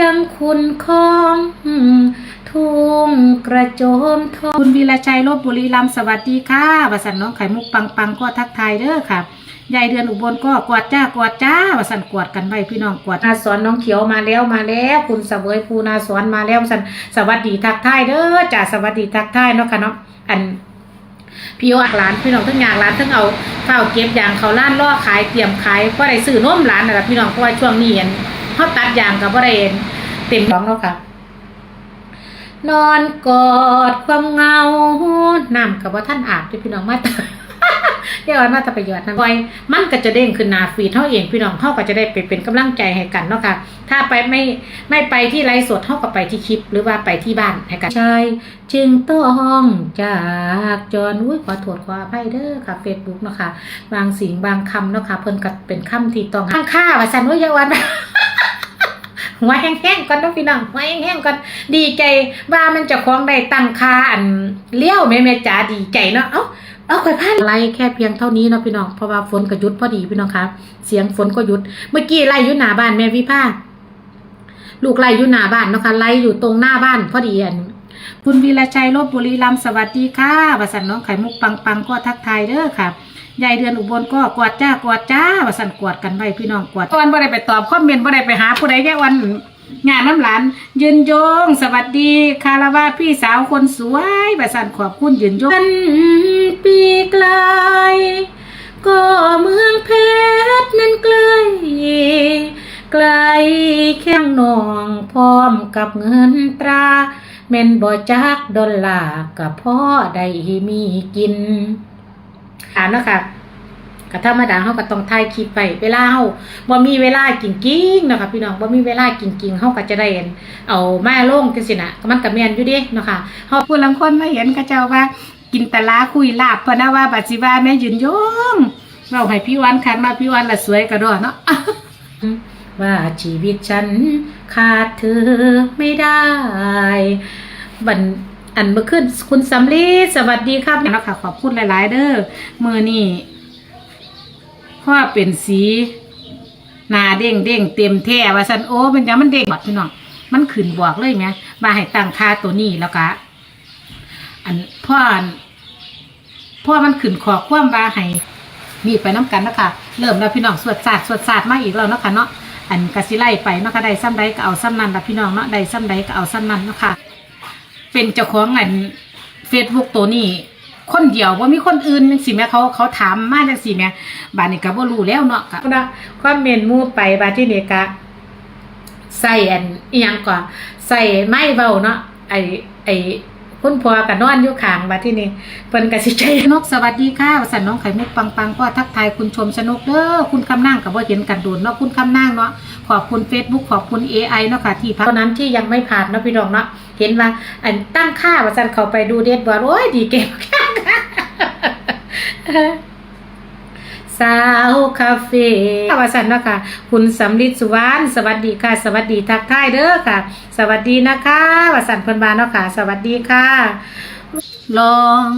ยังคุณคองทุ่งกระโจมทองคุณวีระชัยลบบุรีรัมสวัสดีค่ะวสันน้องไข่มุกปังปังก็ทักทายเด้อค่ะยายเดือนอุบลก็กวาดจ้ากวาดจ้าวสันกวาดกันไว้พี่น้องกวาดนาสอนน้องเขียวมาแล้วมาแล้ว คุณเสวยภูนาสอนมาแล้วสันสวัสดีทักทายเด้อจ้าสวัสดีทักทายเนาะค่ะเนาะอันพี่โออักหลานพี่น้องทั้งยางร้านทั้งเอาข้าวเก็บยางเขาล้านล่อขายเตรียมขายเพราะได้ซื้อนมร้านน่ะพี่น้องเพราะว่าช่วงนี้เห็น เขาตัดยางกับว่าได้เห็นเต็มท้องแล้วค่ะ นอนกอดความเหงาน้ำกับว่าท่านอาบด้วยพี่น้องมาตเดี๋ยวมาตะประโยชน์นะบอยมันก็จะเด้งขึ้นหนาฟีดเท่าเองพี่น้องเท่าก็จะได้ไปเป็นกำลังใจให้กันเนาะค่ะ ถ้าไปไม่ไม่ไปที่ไลฟ์สดเท่ากับไปที่คลิป หรือว่าไปที่บ้านให้กันใช่จึงต้องจากจอนอุ้ยขอโทษขออภัยเด้อค่ะเฟซบุ๊กเนาะค่ะ บางสิ่งบางคำเนาะค่ะเพิ่นก็เป็นคำที่ต้องข้างค่าว่าสันว่าอยาวัน หัวแห้งๆก่อนเนาะพี่น้องหัวแห้งๆก่อนดีใจว่ามันจะคล้องได้ตั้งคาอันเลี้ยวแม่แม่จ๋าดีใจเนาะเอ้าเอาค่อยพันไล่แค่เพียงเท่านี้เนาะพี่น้องเพราะว่าฝนก็หยุดพอดีพี่น้องครับเสียงฝนก็หยุด เมื่อกี้ไล่อยู่หน้าบ้านแม่วิภาลูกไล่อยู่หน้าบ้านนะคะไล่อยู่ตรงหน้าบ้านพอดีอันคุณวีระชัยลบบุรีรัมสวัสดีค่ะวสันน้องไข่มุกปังปังก็ทักทายเด้อค่ะ ยายเดือนอุบลก็กวาดจ้ากวาดจ้าวสันกวาดกันไว้พี่น้องกวาดวันบ่ได้ไปตอบคอมเมนต์บ่ได้ไปหาผู้ใดแค่วันงานน้ำหลาน ยืนยง สวัสดี คาราวาพี่สาวคนสวยประสันขอบคุณยืนยงมันปีไกล ก็เมืองเพชรนั้นไกล ไกลแข้งนองพร้อมกับเงินตราแม่นบ่จักดอลลาร์กับพ่อได้มีกิน อ่านเนาะค่ะก็ธรรมดาเฮาก็ต้องถ่ายคลิปไปเวลาเฮาบ่มีเวลากินกิ้งนะค่ะพี่น้องบ่มีเวลากินกิ้งเฮาก็จะได้เห็นเอาแมาลงจังซี่น่ะมันก็แม่นอยู่เด้นะค่ะเฮาผู้ลางคนมาเห็นเขาเจ้าว่า กินตะลาคุยลาบเพิ่นนะว่าบัดสิว่าแม่ยืนยงเว้าให้พี่วันคันมาพี่วันละสวยก็ดอเนาะว่าชีวิตฉันขาดเธอไม่ได้บัน อันเมื่อขึ้นคุณสำลีสวัสดีครับแล้วค่ะ ขอบคุณหลายๆ เด้อมือนี่พ่อเป็นสีหนาเด้งเด้งเต็มแท้ว่าสันโอ้เป็นยังมันเด้งบอดพี่น้องมันขึ้นบวกเลยไหมมาให้ตั้งค่าตัวนี้แล้วก็อันพ่ออันพ่อมันขึ้นขอความว่าให้มีไปน้ำกันนะคะเริ่มแล้วพี่น้องสวดศาสตร์สวดศาสตร์มาอีกแล้วนะคะเนาะอันกสิไล่ไปเนาะคะได้ซ้ำใดก็เอาซ้ำนั้นละพี่น้องเนาะได้ซ้ำใดก็เอาซ้ำนั้นเนาะค่ะ เป็นเจ้าของอันเฟซบุ๊กตัวนี้ คนเดียวว่ามีคนอื่นจังสิแม่เขาเขาถามมาจังสิแม่บานนี้ก็บ่รู้แล้วเนาะก็นะความเมนมู่ไปบาที่นี่ก็ใส่อันอีหยังก่อนใส่ไม้เบาเนาะไอไอ คุณพ่อก็นอนอยู่ข้างมาที่นี่เพิ่นก็สิใจนกสวัสดีค่ะว่าสันน้องไข่มุกปังๆก็ทักทายคุณชมชนกเด้อคุณคำนั่งกับว่าเห็นกันโดนเนาะคุณคำนั่งเนาะขอบคุณ Facebook ขอบคุณ AI เนาะค่ะที่พักเท่านั้นที่ยังไม่ผ่านเนาะพี่น้องเนาะเห็นว่าอันตั้งค่าว่าสันเขาไปดูเดทบอลโอ้ยดีเก่ง สาวคาเฟ่ว่าสันเนาะค่ะ คุณสำลิดสุวรรณสวัสดีค่ะ สวัสดีทักทายเด้อค่ะ สวัสดีนะคะวาสันเพิ่นบานเนาะค่ะ สวัสดีค่ะ ลอง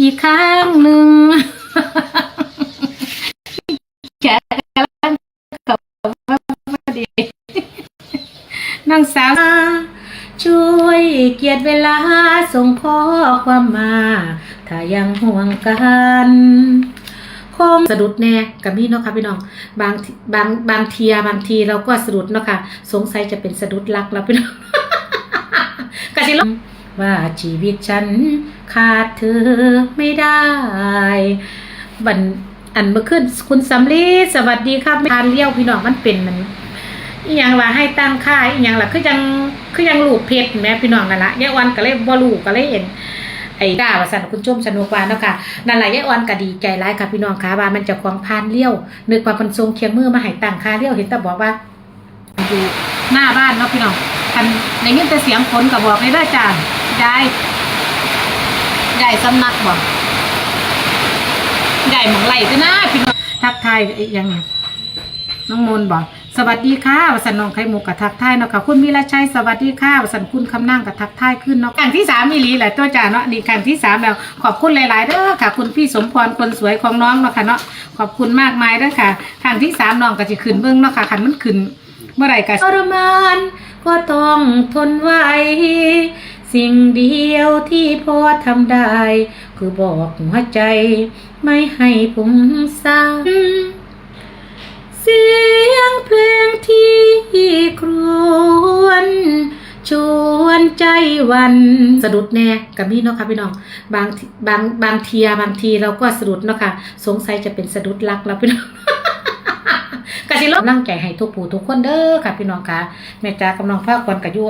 อีกครั้งหนึ่งแกกำลังกับว่าพอดีนางสาวช่วยเกียรติเวลาส่งข้อความมา ถ้ายังห่วงกัน คงสะดุดแน่กับนี่เนาะค่ะพี่น้องบางบางบางทีบางทีเราก็สะดุดเนาะค่ะสงสัยจะเป็นสะดุดรักแล้วพี่น้องกะสิลว่าชีวิตฉันขาดเธอไม่ได้บันอันเมื่อขึ้นคุณสำลีสวัสดีครับทานเลี้ยวพี่น้องมันเป็นมันอีหยังว่าให้ตั้งค่าอีหยังล่ะคือยังคือยังลูกเพชรแม่พี่น้องนั่นละยายอ่อนก็เลยบ่รู้ก็เลยเห็น ไอ้ก้าว่าสันคุณชมสนุกว่าเนาะค่ะนั่นแหละยายอ่อนก็ดีใจร้ายค่ะพี่น้องค่ะว่ามันจะควงพานเลี้ยวนึกว่าเพิ่นทรงเคียงมือมาให้ตั้งค่าเลี้ยวเห็นแต่บอกว่าอยู่หน้าบ้านเนาะพี่น้องคันในยินแต่เสียงฝนก็บอกเลยเด้จ้ายายยายสำนักบ่ยายหมองไหลก็นะพี่น้องทักทายไอ้ยังไงน้องมนบอก สวัสดีค่ะวสันน้องไข่มุกกับทักทายเนาะค่ะคุณวิรชัยสวัสดีค่ะวสันคุณคำนั่งกับทักทายขึ้นเนาะครั้งที่สามมีลีแหละตัวจ่าเนาะดีครั้งที่สามแล้วขอบคุณหลายๆเด้อค่ะ คุณพี่สมพรคนสวยของน้องเนาะค่ะเนาะขอบคุณมากมายเด้อค่ะครั้งที่สามน้องก็จะขึ้นเบื้องเนาะค่ะคันมันขึ้นเมื่อไหร่ก็ทรมานก็ต้องทนไว้สิ่งเดียวที่พอทำได้ คือบอกหัวใจ ไม่ให้ผมซ้ำ เสียงเพลงที่ครวน ชวนใจวันสะดุดแน่กับนี่เนาะค่ะพี่น้องบางบางบางเทียบางทีเราก็สะดุดเนาะค่ะสงสัยจะเป็นสะดุดรักแล้วพี่น้องกะสิลบนั่งใจให้ทุกผู้ทุกคนเด้อค่ะพี่น้องค่ะแม่จ๋ากำลังภาควันกะยุ่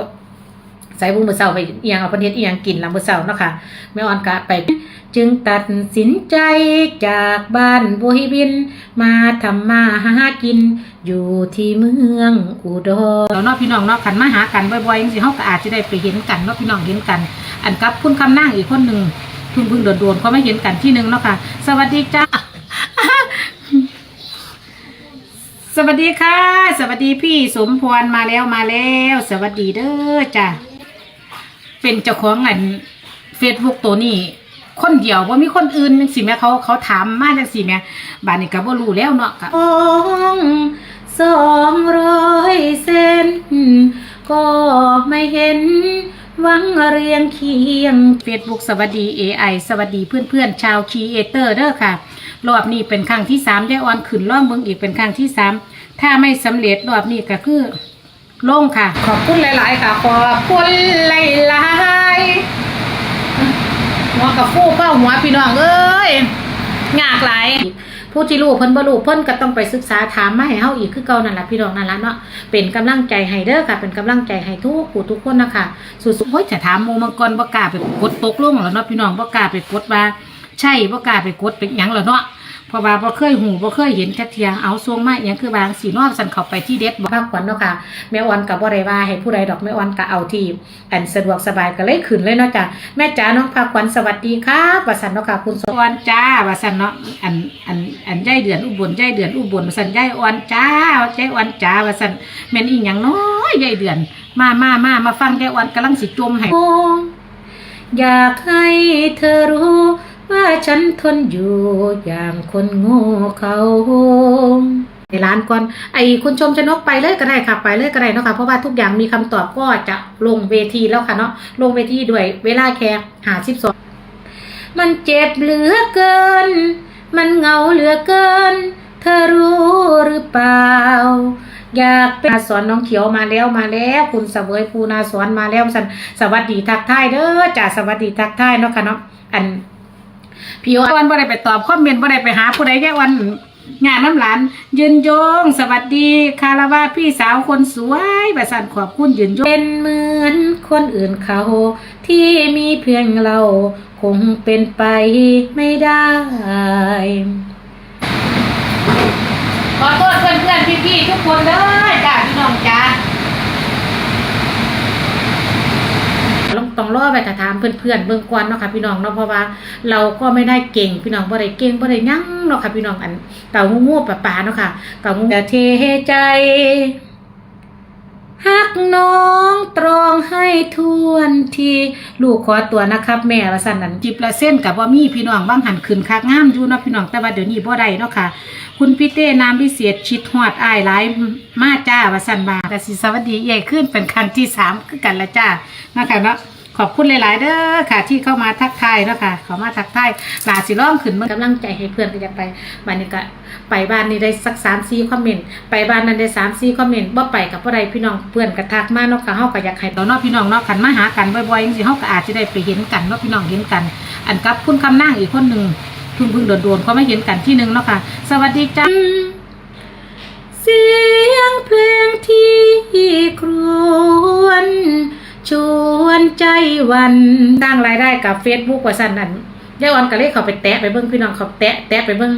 ส่บุ้งมือเสาไปเอียงเอาประเทศเอียงกินลำมือเสาเนาะค่ะแม่อ่อนกะไป จึงตัดสินใจจากบ้านบุยบิน มาทำมาหากิน อยู่ที่เมืองอุดรเนาะพี่น้องเนาะขันมาหากันบ่อยๆจังสิเฮาก็อาจจะได้ไปเห็นกันเนาะพี่น้องเห็นกัน อันกับคุณคำนั่งอีกคนหนึ่งพิ่งพิ่งโดนๆเขาไม่เห็นกันที่หนึ่งเนาะค่ะสวัสดีจ้าสวัสดีค่ะ สวัสดีพี่สมพรมาแล้วมาแล้ว สวัสดีเด้อจ้ะ เป็นเจ้าของอันเฟซบุ๊กตัวนี้ คนเดียวว่ามีคนอื่นจังสิแม่เขาเขาถามมาจังสิแม่บ้านนี้ก็บ่รู้แล้วเนาะก็สองร้อยเซนก็ไม่เห็นหวังเรียงเคียงเฟซบุ๊กสวัสดี AI สวัสดีเพื่อนๆ ชาวครีเอเตอร์เด้อค่ะ รอบนี้เป็นครั้งที่สามได้ออนขึ้นร่องเมืองอีกเป็นครั้งที่สามถ้าไม่สำเร็จรอบนี้ก็คือ ลงค่ะ ขอบคุณหลาย ๆ ค่ะ ขอบคุณหลายๆหัวกับฟู้เป้าหัวพี่น้องเอ้ยงากหลายผู้ที่รู้เพิ่นบ่รู้เพิ่นก็ต้องไปศึกษาถามมาให้เฮาอีกคือเก่านั่นล่ะพี่น้องนั่นล่ะเนาะเป็นกำลังใจให้เด้อค่ะ เป็นกำลังใจให้ทุกผู้ทุกคนนะคะสู้ๆโอ้ยจะถามหมู่มังกรบ่กล้าไปกดตกลงแล้วเนาะพี่น้องบ่กล้าไปกดว่า ใช่บ่กล้าไปกดเป็นหยังแล้วเนาะ เพราะว่าบ่เคยหูบ่เคยเห็นจักเทียเอาทรงมาอหยังคือบางสีนอกสันเข้าไปที่เด็ดบ่พักขวัญเนาะค่ะแม่ออนก็บ่ได้ว่าให้ผู้ใดดอกแม่ออนก็เอาที่อันสะดวกสบายก็เลยขึ้นเลยเนาะจ้ะแม่จ๋าน้องพักขวัญสวัสดีครับว่าซั่นเนาะค่ะคุณสวรรจ้าว่าซั่นเนาะอันอันอันยายเดือนอุบลยายเดือนอุบลว่าซั่นยายออนจ้ายายออนจ้าว่าซั่นแม่นอีหยังน้อยยายเดือน มามามามาฟังยายออนกำลังสิจมให้อยากให้เธอรู้ ว่าฉันทนอยู่อย่างคนโง่เขาในร้านก่อน ไอ้คุณชมชนกไปเลยก็ได้ค่ะ ไปเลยก็ได้เนาะค่ะ เพราะว่าทุกอย่างมีคำตอบก็จะลงเวทีแล้วค่ะเนาะ ลงเวทีด้วยเวลาแค่หาสิบสองมันเจ็บเหลือเกิน มันเหงาเหลือเกิน เธอรู้หรือเปล่า อยากเป็นนาสอนน้องเขียวมาแล้วมาแล้ว คุณเสวยภูนาสอนมาแล้วสันสวัสดีทักทายเด้อจ้าสวัสดีทักทายเนาะค่ะเนาะ อัน พี่วันบ่ได้ไปตอบคอมเมนต์บ่ได้ไปหาผู้ใดแค่วันงานน้ำหลานยืนยง สวัสดีคารวะพี่สาวคนสวยแบบสันขอบคุณยืนยง เป็นเหมือนคนอื่นเขา ที่มีเพียงเรา คงเป็นไปไม่ได้ขอโทษเพื่อนๆพี่ๆทุกคนเลยจ้าพี่น้องจ้า ต้องต้องรอไปถามเพื่อนๆเบื้องก่อนเนาะค่ะพี่น้องเนาะเพราะว่าเราก็ไม่ได้เก่งพี่น้องบ่ได้เก่งบ่ได้ยั่งเนาะค่ะพี่น้องอันเต่างูๆป่าๆเนาะค่ะเต่างูจะเทใจฮักน้องตรองให้ทวนทีลูกขอตัวนะครับ แม่ว่าสั่นนั้นจิบละเส้นกับว่ามีพี่น้องบางหันขึ้นคักงามอยู่เนาะพี่น้องแต่ว่าเดี๋ยวนี้บ่ได้เนาะค่ะ คุณพี่เต้นามพิเศษชิดฮอดอายหลายมาจ้าว่าสันบากสิสวัสดีใหญ่ขึ้นเป็นครั้งที่สามคือกันละจ้านะคะเนาะ ขอบคุณหลาย ๆ เด้อค่ะ ที่เข้ามาทักทายเนาะค่ะเขามาทักทายหลาสิร้องขึ้นมันกำลังใจให้เพื่อนก็อยากไปบ้านนี้ก็ไปบ้านนี้ได้สักสามสี่คอมเมนต์ไปบ้านนั้นได้สามสี่คอมเมนต์บ่ไปกับบ่ได้พี่น้องเพื่อนก็ทักมาเนาะค่ะเฮาก็อยากให้ต่อเนาะพี่น้องเนาะกันมาหากันบ่อยๆจังซี่เฮาก็อาจจะได้ไปเห็นกันเนาะพี่น้องเห็นกัน อันกับคุณคำนั่งอีกคนหนึ่งเพิ่งพิ่งโดนๆเขาไม่เห็นกันที่หนึ่งเนาะค่ะ สวัสดีจ้า วนใจหวันสร้างรายได้กับเฟซบุ๊กว่าสั่นนั่นยายวันก็เลยเขาไปแตะไปเบิ้งพี่น้องเขาแตะแตะไปเบิ้ง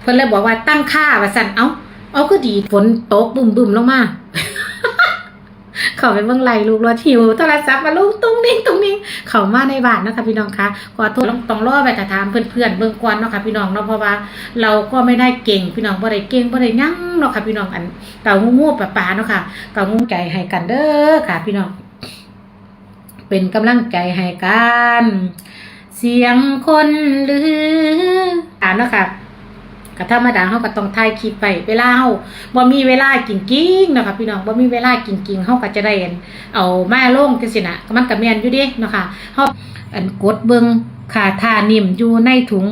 เพิ่นเลยบอกว่าตั้งค่าว่าสั่นเอ้าเอาก็ดีฝนตกบึ้มบึมลงมาเขาไปเบิ่งไล่ลูกรถหิวโทรศัพท์มาลูกตุ้งนิ่งตุ้งนิ่งเขามาในบ้านนะคะพี่น้องคะขอโทษต้องต้องรอไปแต่ถามเพื่อนๆเบื้องก่อนเนาะค่ะพี่น้องเนาะเพราะว่าเราก็ไม่ได้เก่งพี่น้องบ่ได้เก่งบ่ได้ยั่งเนาะค่ะพี่น้องอันเก่างูๆป่าๆเนาะค่ะเก่างูใจให้กันเด้อค่ะพี่น้อง เป็นกำลังใจให้กันเสียงคนหรืออ่านเนาะค่ะก็ธรรมดาเขาก็ต้องถ่ายคลิปไปเวลาเขาบ่มีเวลากินกิ้งนะค่ะพี่น้องบ่มีเวลากินกิ้งเขาก็จะได้อันเอามาลงกันสินะมันก็แม่นอยู่ด้เนะคะเขาอันกดเบิ่งขาทานิ่มอยู่ในถุง